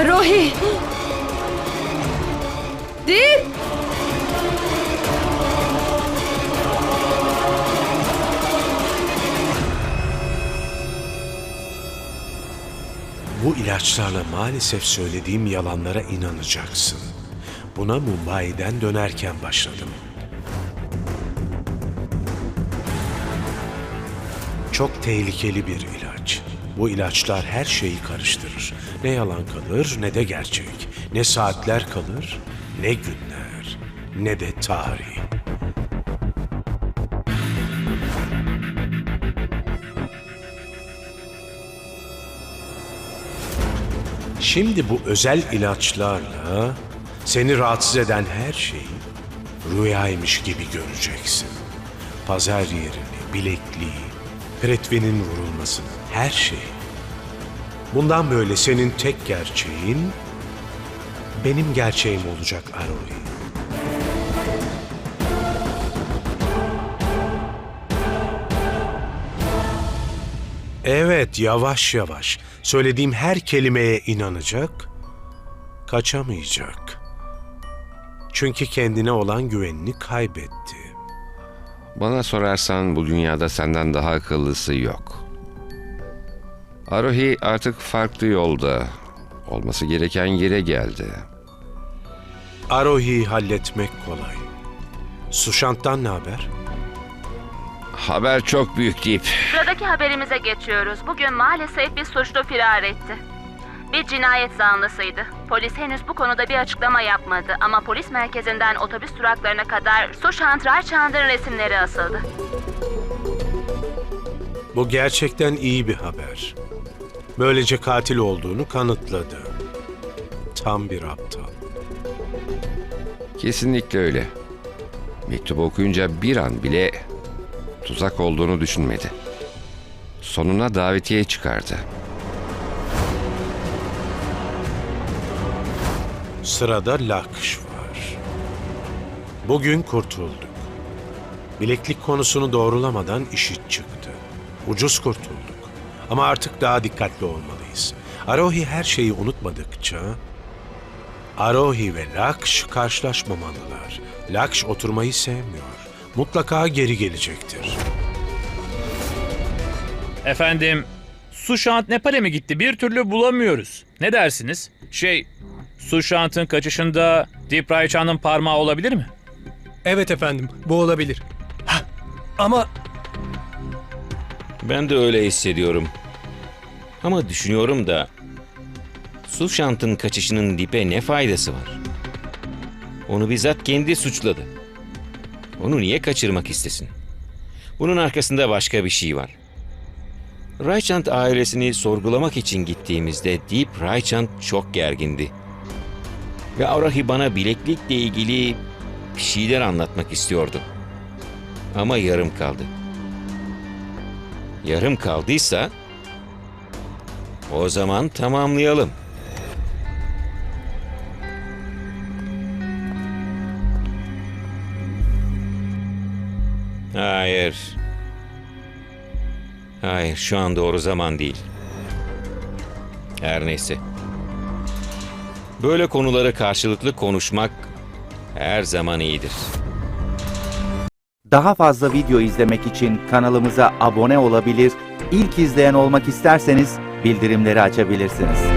Arohi! Dip! Bu ilaçlarla maalesef söylediğim yalanlara inanacaksın. Buna Mumbai'den dönerken başladım. Çok tehlikeli bir ilaç. Bu ilaçlar her şeyi karıştırır. Ne yalan kalır ne de gerçek. Ne saatler kalır ne günler ne de tarih. Şimdi bu özel ilaçlarla seni rahatsız eden her şeyi rüyaymış gibi göreceksin. Pazar yerini, bilekliği, Pretvi'nin vurulmasını, her şeyi. Bundan böyle senin tek gerçeğin benim gerçeğim olacak Arori. Evet, yavaş yavaş. Söylediğim her kelimeye inanacak, kaçamayacak. Çünkü kendine olan güvenini kaybetti. Bana sorarsan bu dünyada senden daha akıllısı yok. Arohi artık farklı yolda. Olması gereken yere geldi. Arohi'yi halletmek kolay. Sushant'tan ne haber? Haber çok büyük deyip Sıradaki haberimize geçiyoruz. Bugün maalesef bir suçlu firar etti. Bir cinayet zanlısıydı. Polis henüz bu konuda bir açıklama yapmadı ama polis merkezinden otobüs duraklarına kadar Sushant Raychand'ın resimleri asıldı. Bu gerçekten iyi bir haber. Böylece katil olduğunu kanıtladı. Tam bir aptal. kesinlikle öyle. Mektubu okuyunca bir an bile tuzak olduğunu düşünmedi. Sonuna davetiye çıkardı. Sırada Lakş var. Bugün kurtulduk. Bileklik konusunu doğrulamadan işi çıktı. Ucuz kurtulduk. Ama artık daha dikkatli olmalıyız. Arohi her şeyi unutmadıkça Arohi ve Lakş karşılaşmamalılar. Lakş oturmayı sevmiyor. Mutlaka geri gelecektir. Efendim, Sushant Nepal'e mi gitti? Bir türlü bulamıyoruz. Ne dersiniz? Şey, Sushant'ın kaçışında Deep Raychan'ın parmağı olabilir mi? Evet efendim, bu olabilir. Hah, Ama Ben de öyle hissediyorum. Ama düşünüyorum da Sushant'ın kaçışının Dip'e ne faydası var? Onu bizzat kendi suçladı. Onu niye kaçırmak istesin? Bunun arkasında başka bir şey var. Raychand ailesini sorgulamak için gittiğimizde Deep Raychand çok gergindi. Ve Arahi bana bileklikle ilgili bir şeyler anlatmak istiyordu. Ama yarım kaldı. Yarım kaldıysa o zaman tamamlayalım. Hayır. Hayır, şu an doğru zaman değil. Her neyse. Böyle konuları karşılıklı konuşmak her zaman iyidir. Daha fazla video izlemek için kanalımıza abone olabilir, ilk izleyen olmak isterseniz bildirimleri açabilirsiniz.